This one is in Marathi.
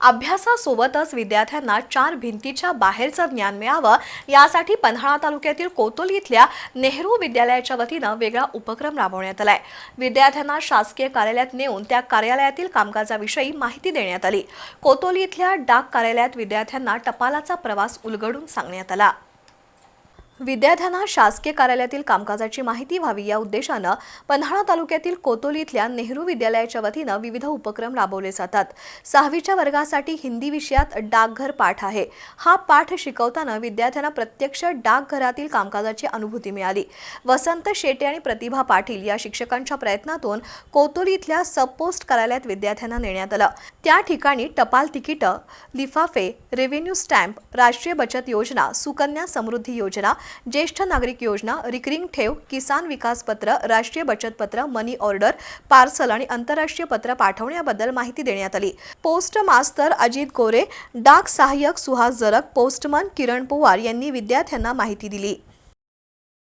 अभ्यासासोबतच विद्यार्थ्यांना चार भिंतीच्या बाहेरचं ज्ञान मिळावं यासाठी पन्हाळा तालुक्यातील कोतोली इथल्या नेहरू विद्यालयाच्या वतीनं वेगळा उपक्रम राबवण्यात आलाय. विद्यार्थ्यांना शासकीय कार्यालयात नेऊन त्या कार्यालयातील कामकाजाविषयी माहिती देण्यात आली. कोतोली इथल्या डाक कार्यालयात विद्यार्थ्यांना टपालाचा प्रवास उलगडून सांगण्यात आला. विद्यार्थ्यांना शासकीय कार्यालयातील कामकाजाची माहिती व्हावी या उद्देशानं पन्हाळा तालुक्यातील कोतोली इथल्या नेहरू विद्यालयाच्या वतीनं विविध उपक्रम राबवले जातात. सहावीच्या वर्गासाठी हिंदी विषयात डाकघर पाठ आहे. हा पाठ शिकवताना विद्यार्थ्यांना प्रत्यक्ष डाकघरातील कामकाजाची अनुभूती मिळाली. वसंत शेटे आणि प्रतिभा पाटील या शिक्षकांच्या प्रयत्नातून कोतोली इथल्या सबपोस्ट कार्यालयात विद्यार्थ्यांना नेण्यात आलं. त्या ठिकाणी टपाल तिकीटं लिफाफे रेव्हेन्यू स्टॅम्प राष्ट्रीय बचत योजना सुकन्या समृद्धी योजना ज्येष्ठ नागरिक योजना रिकरिंग ठेव किसान विकास पत्र राष्ट्रीय बचत पत्र मनी ऑर्डर पार्सल आणि आंतरराष्ट्रीय पत्र पाठवण्याबद्दल माहिती देण्यात आली. पोस्ट मास्तर अजित गोरे डाक सहाय्यक सुहास जरक पोस्टमन किरण पवार यांनी विद्यार्थ्यांना माहिती दिली.